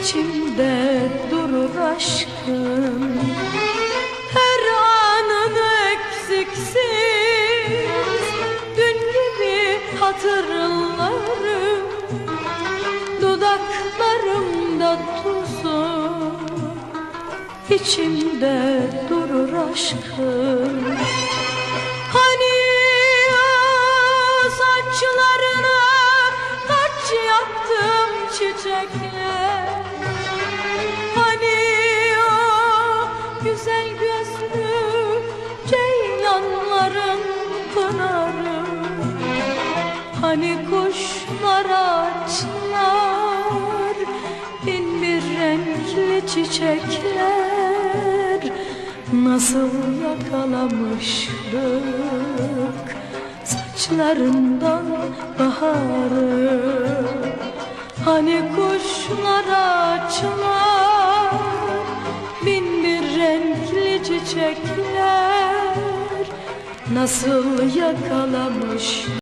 içimde durur aşkım. Her anını eksiksiz Dün gibi hatırlarım. Dudaklarımda tuzu içimde durur aşkım. Hani saçlarına taç yaptım çiçekler Hani kuşlar açlar bin bir renkli çiçekler. Nasıl yakalamıştık saçlarından baharı? Hani kuşlar açlar bin bir renkli çiçekler. Nasıl yakalamış